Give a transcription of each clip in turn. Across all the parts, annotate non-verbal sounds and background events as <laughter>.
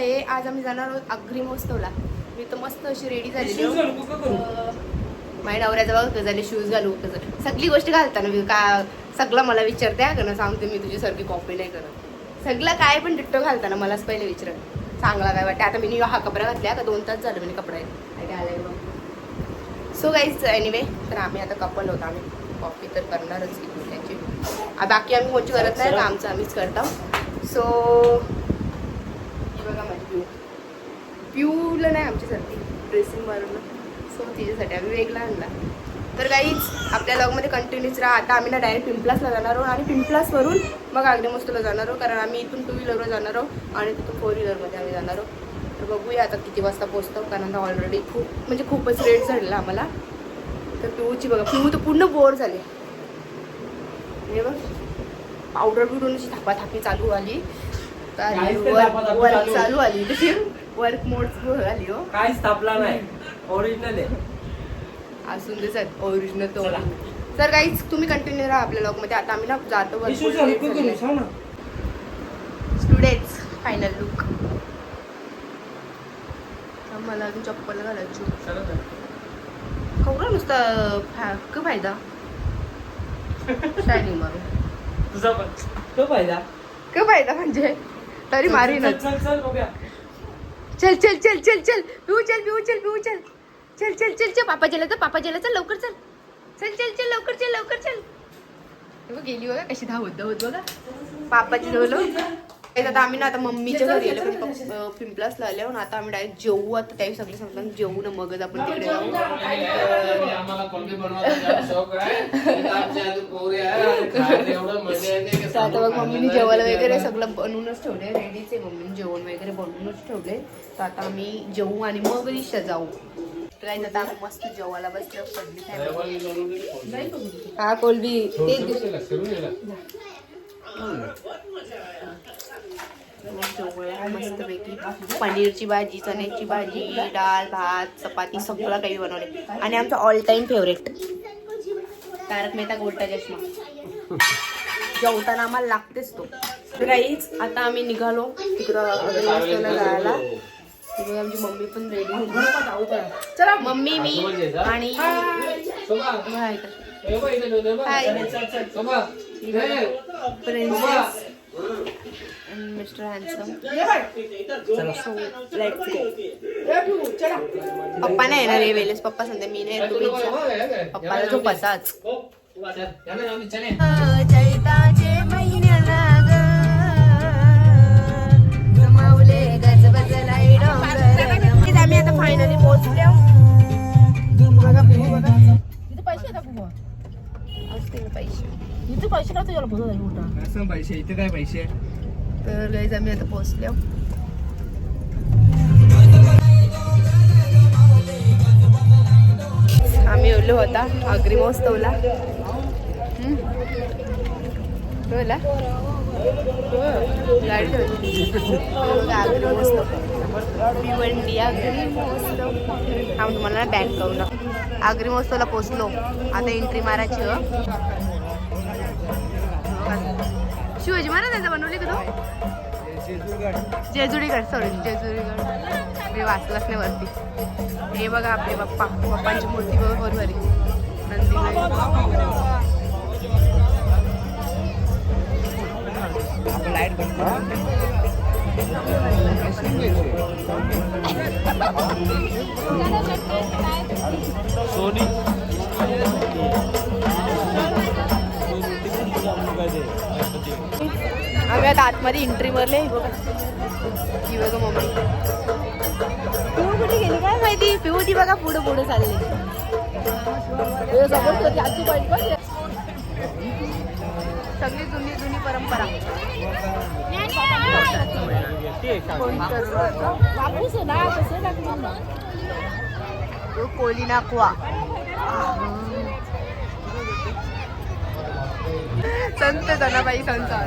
आहे. आज आम्ही जाणार आहोत आग्री महोत्सवला मी तर मस्त अशी रेडी? अं, माझ्या नवऱ्याचं बघ झाले शूज घालू कसं सगळी गोष्ट घालताना मी का सगळं मला विचारते का ना सांगते मी तुझ्यासारखी कॉपी नाही करत. सगळं काय पण डिट्टो घालताना मलाच पहिले विचारत चांगला काय वाटते? आता मी हा कपडा घातला का दोन तास झालं मी कपडा घालाय सो गाईज एनिवे तर आम्ही आता कपल होतो. आम्ही कॉपी तर करणारच की कुठल्याची. बाकी आम्ही कोणची करत नाही आमचं आम्हीच करतो. सो पिऊ पिऊला नाही आमच्यासाठी ड्रेसिंग मारून. सो तिच्यासाठी आम्ही वेगळा आणला. तर काहीच आपल्या लॉगमध्ये कंटिन्यूच राहा. आता आम्ही ना डायरेक्ट पिंपलासला जाणार आहोत आणि पिंपलासवरून मग आग्नेमस्तूला जाणार आहोत. कारण आम्ही इथून टू व्हीलरवर जाणार आहोत आणि तिथून फोर व्हीलरमध्ये आम्ही जाणार आहोत. तर बघूया आता किती वाजता पोहोचतो. कारण ऑलरेडी खूप म्हणजे खूपच लेट झालेला आम्हाला. तर पिऊची बघा पिऊ तर पूर्ण बोर झाले. हे बघ. पावडर बिडून अशी थापाथापी चालू आली. काहीच नाही थापाथापी वर्क चालू. चालू आली तशी वर्क मोड आली हो. काहीच स्थापला नाही. ओरिजिनल आहे. असून ते सर ओरिजिनल तो. तर काहीच तुम्ही कंटिन्यू राहा आपल्या लॉगमध्ये आता आम्ही ना जातो? सांग ना. स्टुडंट्स फायनल लुक मला अजून चप्पल घालायची चला तर. नुसता फा- क फायदा? <laughs> शायनिंग मारून. तुझा पण. तो पाहिजा क फायदा म्हणजे? तरी मारी ना चल चल चल बघूया. चल चल चल चल चल. पिऊ चल पिऊ चल पिऊ चल. चल चल चल चल. पापा चला तर पापा चला चल लवकर चल. चल चल चल लवकर चल लवकर चल. गेली बघा कशी धावत धावत बघा. पापाची काही आता आम्ही ना आता मम्मीच्या घरी आलो पण पप- अं, पिंपलासला आले ना आता आम्ही डायरेक्ट जेवू आता त्यावेळी सगळे सांगतात जेवू ना मगच आपण तिकडे जाऊ. आणि आता बघ मम्मीने जेवायला वगैरे सगळं बनवूनच ठेवलंय रेडीच आहे मम्मीने जेवण वगैरे बनवूनच ठेवले. तर आता आम्ही जेवू आणि मग दिशा जाऊ. आता आम्ही मस्त जेवायला बसलो. पडली हा कोलबी तेच दिवशी. मस्तपैकी पनीरची भाजी चण्याची भाजी डाळ भात चपाती सगळं काही बनवले आणि आमचा all time favourite Taarak Mehta Ka Ooltah Chashmah जेवताना आम्हाला लागतेच तो. राईच आता आम्ही निघालो तिकडं जायला. तिकडे आमची मम्मी पण रेडी होती. चला मम्मी मी आणि hi mister handsome so let's go papa नाही येणार आहे वेळेस. पप्पा सांगते मी नाही जा. पप्पाला झोपाचाच चैताचे महिन्याला ग माऊले गजबजलाय डोंगर. आम्ही आता फायनली पोहोचलो. पैसे येतात बुवा? असतील पैसे. इथे पैसे असं पैसे? इथे काय पैसे? तर गाईज आम्ही आता पोहोचलो. आम्ही ओलो होता आग्री महोत्सवला. बोला गाडी ठेवली. आग्री महोत्सव. भिवंडी आग्री महोत्सव. हा तुम्हाला बँक करून आग्री महोत्सवला पोचलो आता एंट्री मारायची हो. शिवाजी महाराजांचा बनवली का तू? जेजुरीगड. सॉरी जेजुरीगड. मी वाचलाच नाही वरती हे बघा आपले बाप्पा बाप्पांची मूर्ती बघा बरोबर नंदी लाइट बंद सोनी. आम्ही आतमध्ये एंट्री मारले बघा. ही बघा मम्मी पिऊ कुठे गेली काय माहिती? पिऊ ती बघा पुढे पुढे चालली. सगळी जुनी जुनी परंपरा. कोली नाकवा संत धनाबाई संसार.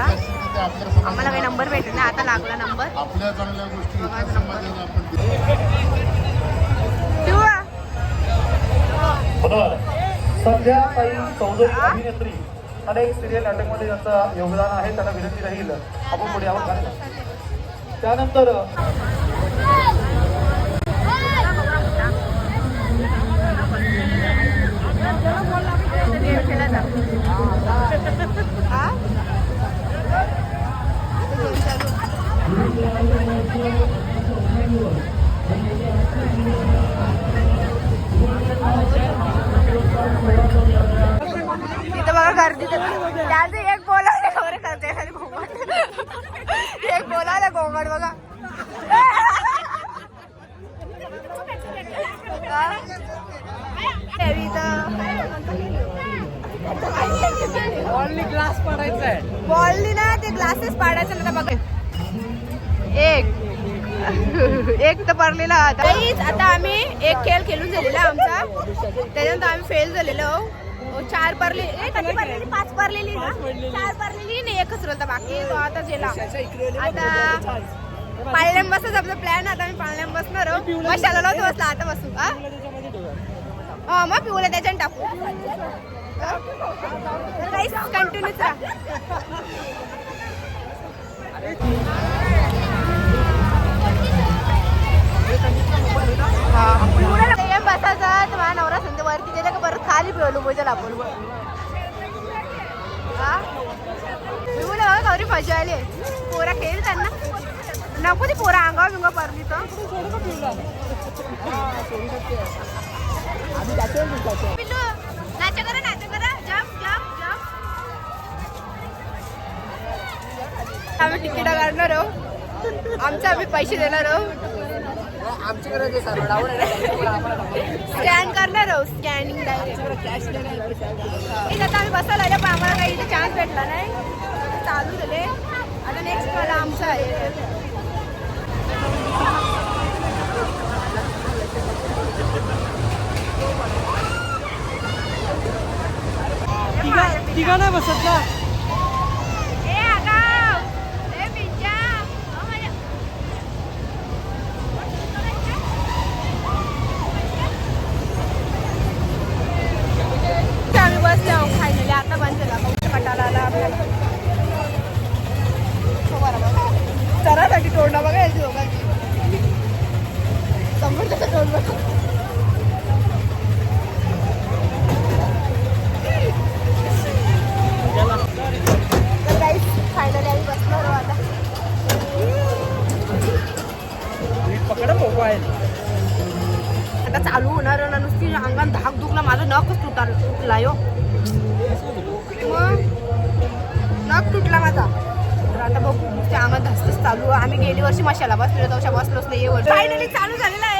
आम्हाला काही नंबर भेटला नाही. आता लागला नंबर. आपल्या चांगल्या गोष्टी सध्या काही चौधरी अभिनेत्री अनेक सिरियल नाटकमध्ये ज्यांचं योगदान आहे त्यांना विनंती राहील आपण पुढे यावं का त्यानंतर तिथं बघा गर्दी त्याचं एक बोलावलं खबर करते घोंगड एक बोलावलं घोंगड बघा. हा? तेवी ग्लास पडायचा आहे. बॉलनी ना ते ग्लासेस पाडायचं ना बघा. एक. एक तर पडलेला आता. आम्ही एक खेळ खेळून झालेला आमचा. त्याच्यानंतर आम्ही फेल झालेलो. चार परले किती पाच परलेली ना? चार परलेली नाही एकच रोलता बाकी. तो आता गेला आता पाळण्याम बसायचा आपला प्लॅन आता आम्ही पाळण्याम बसणार. मशाला लावतो बसला आता बसू हा? हा मग पिवलं त्याच्याने टाकू. कंटिन्यूच राहा एम बसायचा तर माझा नवरा संध्या वरती गेला का बरं? खाली पिवलो बोजल आपण. हा? पिवलं बघा मजा आली. पोरा खेळ त्यांना. नको ती पोरा अंगावर बिंगा पडली तर. पिल्लू, नाचा करा नाचा करा. आम्ही तिकीट काढणार आहोत आमचे आम्ही पैसे देणार आहोत स्कॅन करणार आहोत स्कॅनिंग आता आम्ही बसायला आलो पण आम्हाला काही चान्स भेटला नाही. चालू झाले. आता नेक्स्ट मला आमचं आहे. तिघा नाही बसत ना? बघू धास्तच चालू. आम्ही गेली वर्षी मशाला बसलेलो तशा बसलोच नाही वर्ष फायनली चालू झालेला आहे.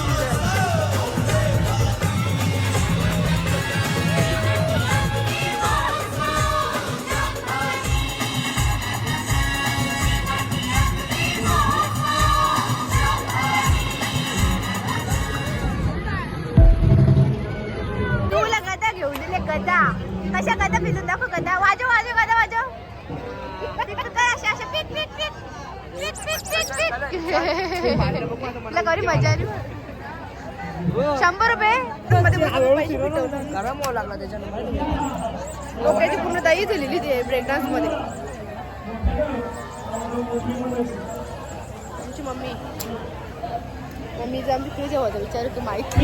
गदा. कशा गदा भिजून दाखव गदा. वाजव वाजव गदा वाजव. अशा अशा. पीट पीट पीट पीट पीट पीट पीट तुला मजा आली. शंभर रुपये. मध्ये गरम व्हावं लागला त्याच्यानं डोक्याची पूर्ण दही झालेली ती ब्रेक डान्समध्ये. आमची मम्मी. मम्मीचं आमची तुझ्या होता विचार की माहिती.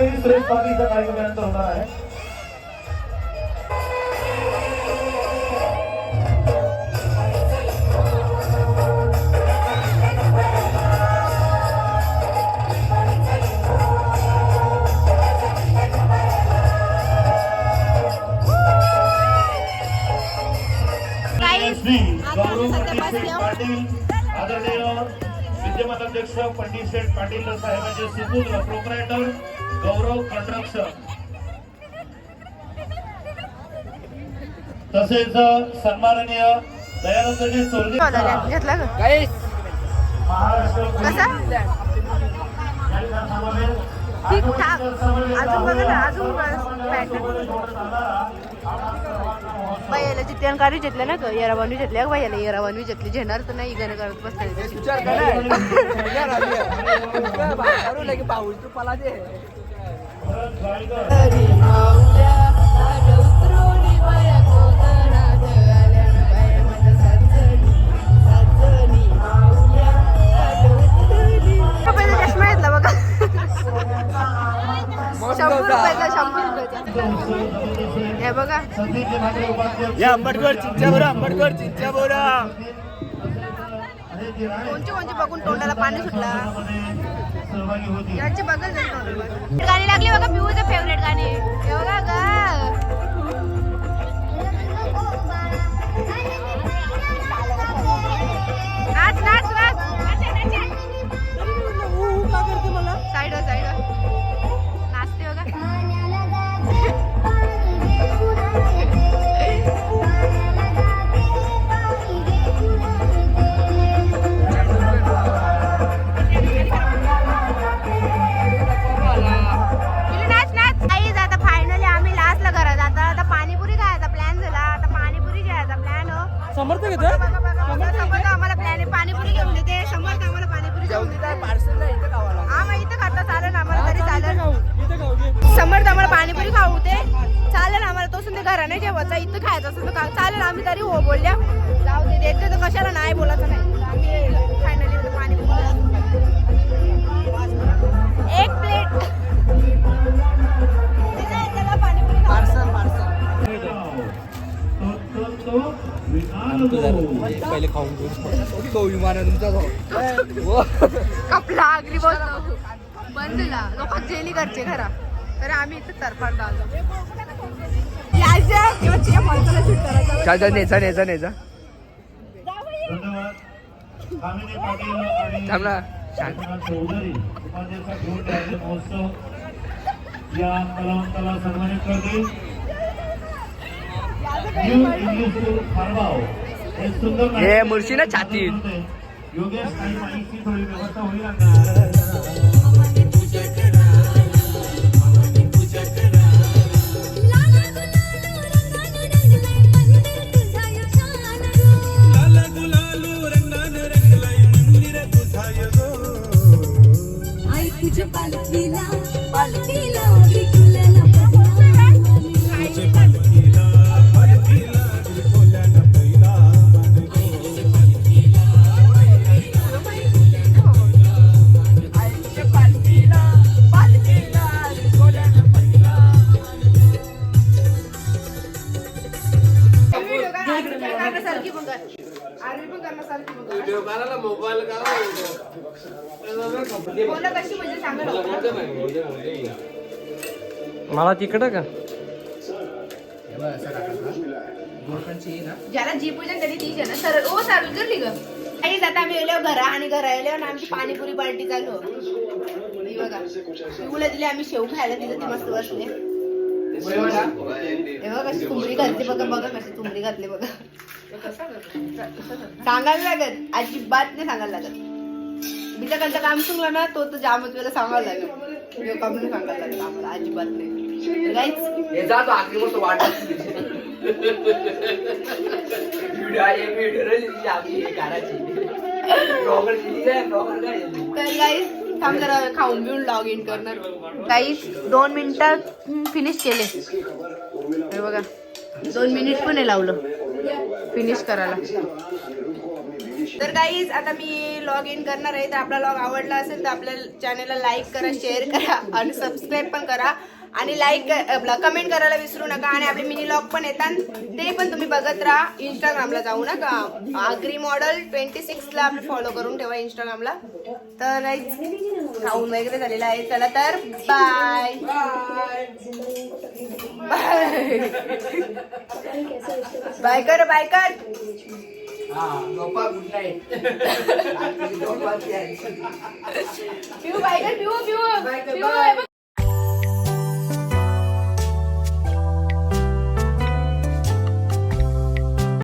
कावेरी सुरेश पाटीलचा कार्यक्रम यानंतर होणार आहे आदरणीय विद्यमान अध्यक्ष पंडित शेठ पाटील साहेबांचे सुपुत्र प्रोपरायटर गौरव कंट्रक्शन तसेच सन्माननीय दयानंदजी सोरगे घेतला का? गाईस महाराष्ट्र ठीक ठाक. अजून बघा ना अजून बायाला घेतल्या ना ग घेतल्या बायाला घेतली. घेणार तर नाही गण करत बसल्या विचार करा. <laughs> <laughs> या आंबटकर चिंच्या बोरा आंबटकर चिंच्या बोरा कोणचे कोणचे? बघून तोंडाला पाणी सुटला. सहभागी होती यांची बघा गाणी लागली बघा पिऊचं फेवरेट गाणी. बघा ग. समर्थ आम्हाला प्लॅन पाणीपुरी घेऊन देते. समर्थ आम्हाला पाणीपुरी घेऊन देते. पार्सल नाही इथं खाता चालेल आम्हाला तरी चालेल समर्थ आम्हाला पाणीपुरी खाऊ दे. चालेल आम्हाला तो सुद्धा घरा नाही जेवायचा इथं खायचं खा- चालेल आम्ही तरी हो बोलल्या. जाऊ दे देते तर कशाला नाही बोलायचं नाही. आम्ही फायनली पहिले खाऊन घेऊ तो विमान तुमचा कपला आगरी बंद झाला लोक जेली करचे खरा. तर आम्ही इथं तरफाड आलो. आणि थांब ना राज्य महोत्सव या कलावंताला सन्मानित करतील हे सुंदर मुळशी ना छाती योगेश काही माहिती थोडी व्यवस्था होईल मोबाईल का बोला कशी म्हणजे. मला तिकडं का? ज्याला जी पूजन कधी आहे ना. सरळ ओ सरळ करली ग? आई आता आम्ही गेलो घरा आणि घरा गेलो आणि आमची पाणीपुरी पार्टी चालू. ही बघा. तुला दिली आम्ही शेव खायला तिथं ती मस्त बसले हे बघा कशी तुमरी घातली बघा बघा कशी तुमरी घातली बघा. सांगायला लागत. अजिबात नाही सांगायला लागत. बिचाकडचं काम सुरू ना तो तर जामच वेळेला सांगायला लागेल. काम नाही सांगायला लागेल आम्हाला अजिबात नाही. मस्त वाटत तर थांब जरा खाऊन बिऊन लॉग इन करणार. गाईज दोन मिनिटात फिनिश केले. हे बघा दोन मिनिट पण लावलं. फिनिश करायला. तर गाईज आता मी लॉग इन करणार आहे. तर आपला लॉग आवडला असेल तर आपल्या चॅनलला लाईक करा शेअर करा आणि सबस्क्राईब पण करा. आणि लाईक कमेंट करायला विसरू नका. आणि आपले मिनी लॉग पण येतात. ते पण तुम्ही बघत राहा. इंस्टाग्रामला जाऊ नका. आग्री मॉडल ट्वेंटी सिक्सला आपलं फॉलो करून ठेवा इंस्टाग्रामला तर खाऊन वगैरे झालेलं आहे. चला तर बाय बाय बाय कर बाय कर. हा <laughs> पिऊ बाय कर पिऊ पिऊ.